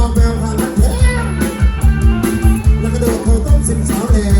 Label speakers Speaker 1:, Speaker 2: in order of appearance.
Speaker 1: ออกแนวทางนักเทแล้วก็โดดเขาต้มสิบสาวแดง